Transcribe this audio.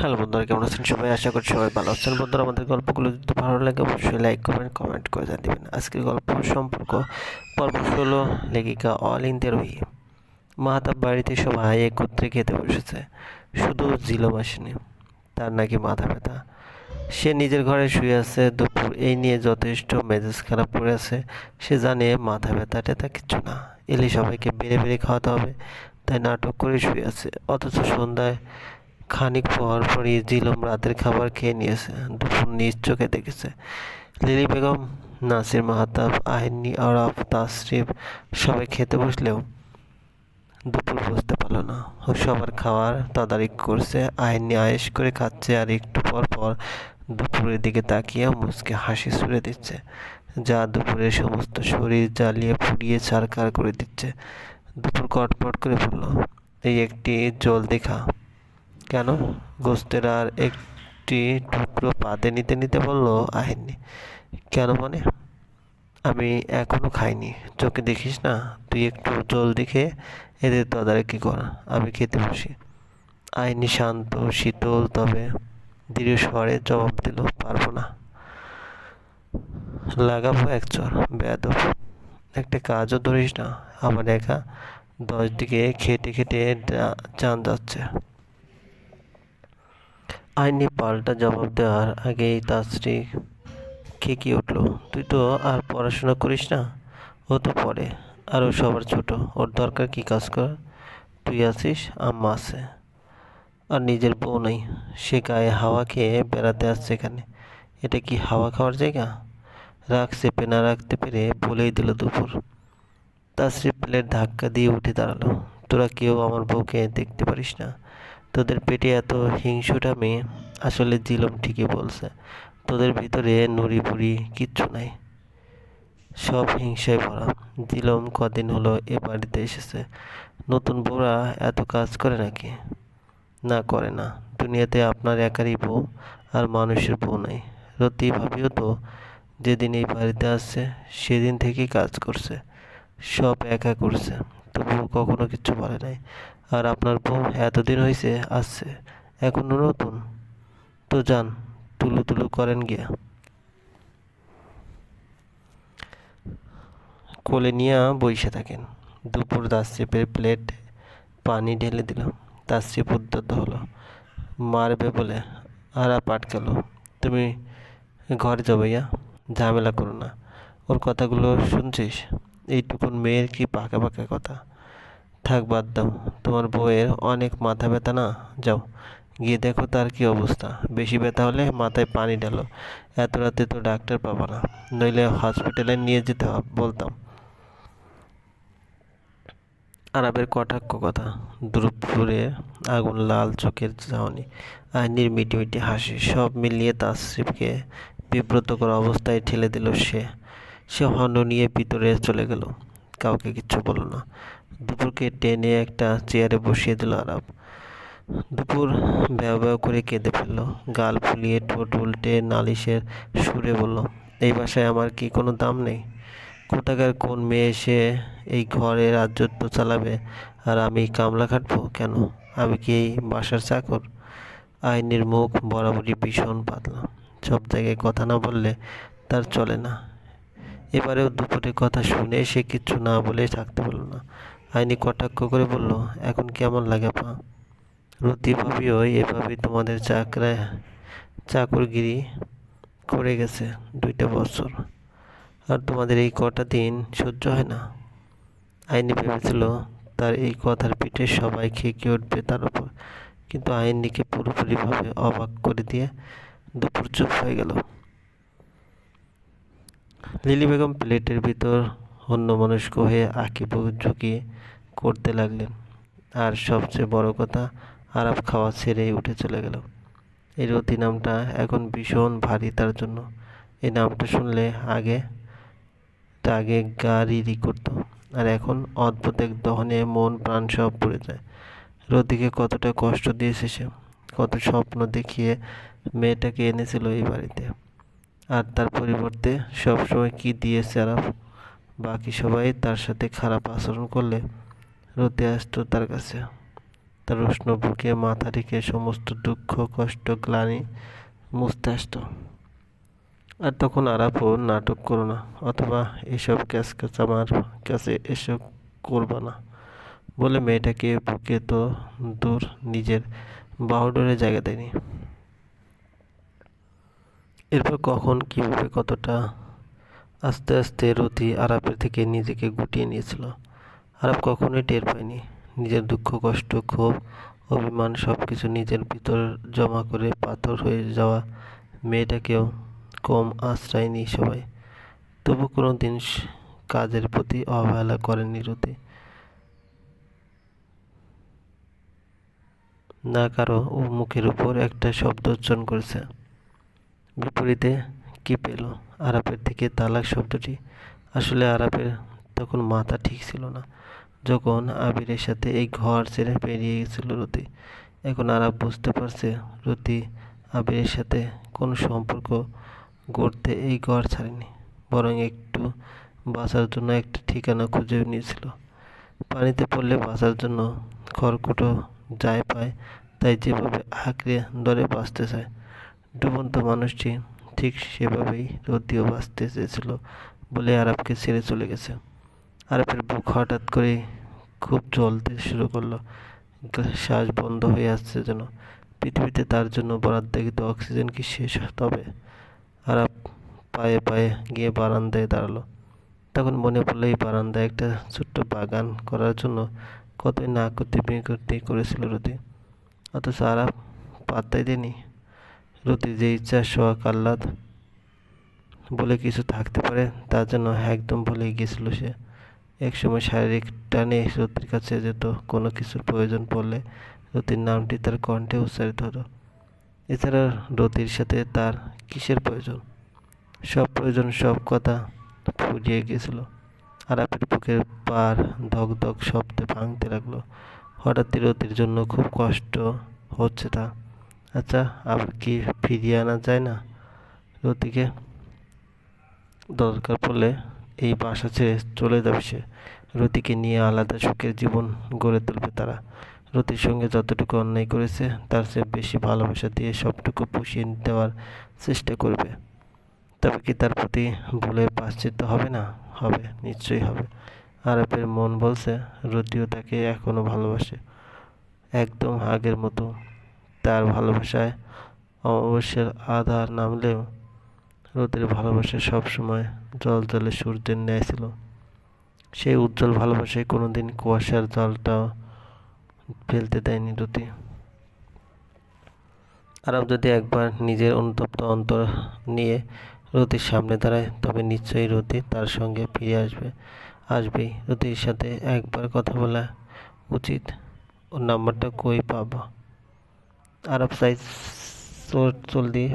Hello বন্ধুরা, কেমন আছেন সবাই? আশা করি সবাই ভালো আছেন। বন্ধুরা, আমাদের গল্পগুলো যদি ভালো লাগে, অবশ্যই লাইক করবেন কমেন্ট করে জানিয়ে দেবেন আজকের গল্প সম্পর্ক, পর্ব ষোলো, লেখিকা অল ইন্দিয়া রহি মাহাতাব বাড়িতে সবাই একত্রে খেতে বসেছে। শুধু জিলম আসেনি, তার নাকি মাথা ব্যথা। সে নিজের ঘরে শুয়ে আছে, দুপুর এই নিয়ে যথেষ্ট মেজাজ খারাপ করে আছে। সে জানে মাথা ব্যথা টেথা কিছু না। এলে সবাইকে বেড়ে বেড়ে খাওয়াতে হবে, তাই নাটক করে শুয়ে আছে। অথচ সন্ধ্যায় খানিক পর পরই জিলম রাতের খাবার খেয়ে নিয়েছে। দুপুর নিজ চোখে দেখেছে। লিলি বেগম, নাসির মাহাতাব আহিনী আরাফ, তাসরিফ সবাই খেতে বসলেও দুপুর বুঝতে পারল না। ও সবার খাওয়ার তদারক করছে। আহিনী আয়েস করে খাচ্ছে আর একটু পর পর দুপুরের দিকে তাকিয়ে মুসকে হাসি ছুড়ে দিচ্ছে, যা দুপুরের সমস্ত শরীর জ্বালিয়ে পুড়িয়ে ছারকার করে দিচ্ছে। দুপুর কটপট করে বলল, এই একটি জল দেখা কেন? গোস্তের আর একটি টুকরো পাতে নিতে নিতে বলল আহিনি কেন মানে আমি এখনও খাইনি। চোখে দেখিস না? তুই একটু জল দেখে এদের তদারকি কর। আমি খেতে বসি। আইনি শান্ত, শীতল, তবে দৃঢ় স্বরে জবাব দিল, পারব না। লাগাবো এক চর, বেয়াদব। একটা কাজও ধরিস না। আমার একা দশ দিকে খেটে খেটে চান যাচ্ছে। আইনি পাল্টা জবাব দেওয়ার আগেই তাশ্রী খেকি উঠল। তুই তো আর পড়াশোনা করিস না? ও তো পড়ে। আর ও সবার ছোট। ওর দরকার কি কাজ কর তুই আছিস, আম্মা আছে। আর নিজের বউ নেই। সে গায়ে হাওয়া খেয়ে বেড়াতে আসছে এখানে। এটা কি হাওয়া খাওয়ার জায়গা? রাগ চেপে না রাখতে পেরে বলেই দিল দুপুর। তাশ্রী প্লেট ধাক্কা দিয়ে উঠে দাঁড়াল। তোরা কেউ আমার বউকে দেখতে পারিস না? তোদের পেটে এত হিংসুটা মেয়ে, আসলে জিলম ঠিকই বলছে। তোদের ভিতরে নুড়ি বুড়ি কিচ্ছু নাই। সব হিংসায় ভরা। জিলম কদিন হলো এ বাড়িতে এসেছে। নতুন বউরা এত কাজ করে নাকি? না, করে না। দুনিয়াতে আপনার একারই বউ আর মানুষের বউ নাই। রতি ভাবিও তো যেদিন এই বাড়িতে আসছে, সেদিন থেকেই কাজ করছে। সব একা করছে। তবুও কখনো কিছু বলে নাই। আর আপনার বউ এতদিন হয়েছে আসছে, এখনও নতুন। তো যান, তুলু তুলু করেন গিয়া। কোলে নিয়ে বইসে থাকেন। দুপুর দাসচিপের প্লেট পানি ঢেলে দিল দাসচিপ উদ্যত হলো। মারবে বলে, আরা পাটকালো, তুমি ঘর যাও ভাইয়া, ঝামেলা করো না। ওর কথাগুলো শুনছিস? এইটুকুন মেয়ের কি পাকা পাকা কথা? থাক বাদ দাও, তোমার বউয়ের অনেক মাথা ব্যথা না? যাও, গিয়ে দেখো তার কি অবস্থা। বেশি ব্যথা হলে মাথায় পানি ঢালো। এত রাতে তো ডাক্তার পাবো না। নইলে হসপিটালে নিয়ে যেতে বলতাম। আরবের কটাক্ষ কথা। দুপুরে আগুন, লাল চোখের চাহনি আইনির মিটি মিটি হাসি, সব মিলিয়ে তাসরিফকে বিব্রত করা অবস্থায় ঠেলে দিল সে। সে হন্ড নিয়ে ভিতরে চলে গেল। কাউকে কিচ্ছু বলল না। দুপুরকে টেনে একটা চেয়ারে বসিয়ে দিল আরব দুপুর ব্যয় ব্যয় করে কেঁদে ফেলল। গাল ফুলিয়ে ঠোঁট উল্টে নালিশের সুরে বলল, এই বাসায় আমার কি কোনো দাম নেই? কোথাকার কোন মেয়ে এসে এই ঘরে রাজ্যত্ব চালাবে? আর আমি কামলা খাটবো কেন? আমি কি এই বাসার চাকর? আইনের মুখ বরাবরই ভীষণ পাতলা। সব জায়গায় কথা না বললে তার চলে না। এবারেও দুপুরে কথা শুনে সে কিচ্ছু না বলে থাকতে পারল না। আইনি কটাক্ষ করে বলল, এখন কেমন লাগে পা রতি ভাবিও এভাবে তোমাদের চাকরা চাকরগিরি করে গেছে দুইটা বছর। আর তোমাদের এই কটা দিন সহ্য হয় না? আইনি ভেবেছিল, তার এই কথার পিঠে সবাই খেয়ে উঠবে তার উপর। কিন্তু আইনটিকে পুরোপুরিভাবে অবাক করে দিয়ে দুপুর চুপ হয়ে গেল। লিলি বেগম প্লেটের ভিতর অন্যমনস্ক হয়ে আঁকিবুক ঝুঁকিয়ে করতে লাগলেন। আর সবচেয়ে বড় কথা আরাপ খাওয়া ছেড়েই উঠে চলে গেল। এই রতি নামটা এখন ভীষণ ভারী তার জন্য। এই নামটা শুনলে আগে তা আগে গা রিরি করতো। আর এখন অদ্ভুত এক দহনে মন প্রাণ সব পড়ে যায়। রতিকে কতটা কষ্ট দিয়েছে সে, কত স্বপ্ন দেখিয়ে মেয়েটাকে এনেছিল এই বাড়িতে। আর তার পরিবর্তে সবসময় কি দিয়েছে আরাফ? বাকি সবাই তার সাথে খারাপ আচরণ করলে রতি আসতো তার কাছে। তার উষ্ণ বুকে মাথা রেখে সমস্ত দুঃখ, কষ্ট, গ্লানি মুছতে আসতো। আর তখন আরাপও নাটক করো না, অথবা এসব ক্যাচ ক্যাচ আমার কাছে এসব করবা না বলে মেয়েটাকে বুকে তো দূর নিজের বাহুডোরে জায়গা দেয়নি। এরপর কখন, কীভাবে, কতটা আস্তে আস্তে রতি আরাপের থেকে নিজেকে গুটিয়ে নিয়েছিল। আরাপ কখনোই টের পায়নি। নিজের দুঃখ, কষ্ট, ক্ষোভ, অভিমান সব কিছু নিজের ভিতর জমা করে পাথর হয়ে যাওয়া মেয়েটাকেও কম আশ্রয়নি সবাই। তবু কোনো দিন কাজের প্রতি অবহেলা করেনি রতি। না কারও ও মুখের উপর একটা শব্দ উচ্চারণ করেছে। বিপরীতে কি পেল? আরাপের থেকে তালাক শব্দটি। আসলে আরাপের তখন মাথা ঠিক ছিল না। যখন আবিরের সাথে এই ঘর ছেড়ে বেরিয়ে গেছিল রতি, এখন আরাপ বুঝতে পারছে রতি আবিরের সাথে কোনো সম্পর্ক গড়তে এই ঘর ছাড়েনি, বরং একটু বাঁচার জন্য একটা ঠিকানা খুঁজে নিয়েছিল। পানিতে পড়লে বাঁচার জন্য খড়কুটো যায় পায়, তাই যেভাবে আঁকড়ে ধরে বাঁচতে চায় ডুবন্ত মানুষটি ঠিক সেভাবেই রতিও বাঁচতে চেয়েছিল বলে আরবকে ছেড়ে চলে গেছে। আরবের বুক হঠাৎ করে খুব জ্বলতে শুরু করল। শ্বাস বন্ধ হয়ে আসছে যেন। পৃথিবীতে তার জন্য বরাদ্দাকৃত অক্সিজেন কি শেষ? তবে আরব পায়ে পায়ে গিয়ে বারান্দায় দাঁড়াল। তখন মনে পড়ল, এই বারান্দায় একটা ছোট্ট বাগান করার জন্য কতই না করতে বিয়ে করেছিল রতি অথচ আরাপ পাত্তাই দেয়নি। রতি যে ইচ্ছা শোয়াক আহ্লাদ বলে কিছু থাকতে পারে তার জন্য একদম ভুলে গিয়েছিল সে। একসময় শারীরিক টানে রতির কাছে যেত, কোনো কিছুর প্রয়োজন পড়লে রতির নামটি তার কণ্ঠে উচ্চারিত হতো। এছাড়া রতির সাথে তার কিসের প্রয়োজন? সব প্রয়োজন, সব কথা ফুরিয়ে গিয়েছিল। আরাপের বুকের পার ধক ধক শব্দে ভাঙতে লাগল। হঠাৎই রতির জন্য খুব কষ্ট হচ্ছে তা। আচ্ছা আবার কি ফিরিয়ে আনা যায় না। রতিকে দরকার পড়লে এই বাসা ছেড়ে চলে যাবে সে। রতিকে নিয়ে আলাদা সুখের জীবন গড়ে তুলবে তারা। রতির সঙ্গে যতটুকু অন্যায় করেছে, তার চেয়ে বেশি ভালোবাসা দিয়ে সবটুকু পুষিয়ে দেওয়ার চেষ্টা করবে। তবে কি তার প্রতি ভুলে পাশ্চিত্য হবে না? হবে, নিশ্চয়ই হবে। আরবের মন বলছে রতিও তাকে এখনও ভালোবাসে। একদম আগের মতো তার ভালোবাসায় অমাবস্যার আধার নামলেও রোদের ভালোবাসা সবসময় জল জলে সূর্যের ন্যায় ছিল। সেই উজ্জ্বল ভালোবাসায় কোনোদিন কুয়াশার জলটাও ফেলতে দেয়নি রতি। আরব যদি একবার নিজের অনুতপ্ত অন্তর নিয়ে রতির সামনে দাঁড়ায়, তবে নিশ্চয়ই রতি তার সঙ্গে ফিরে আসবে। আসবেই। রতির সাথে একবার কথা বলা উচিত। ওর নাম্বারটা কই পাবা? আরব সাইজ চল দিয়ে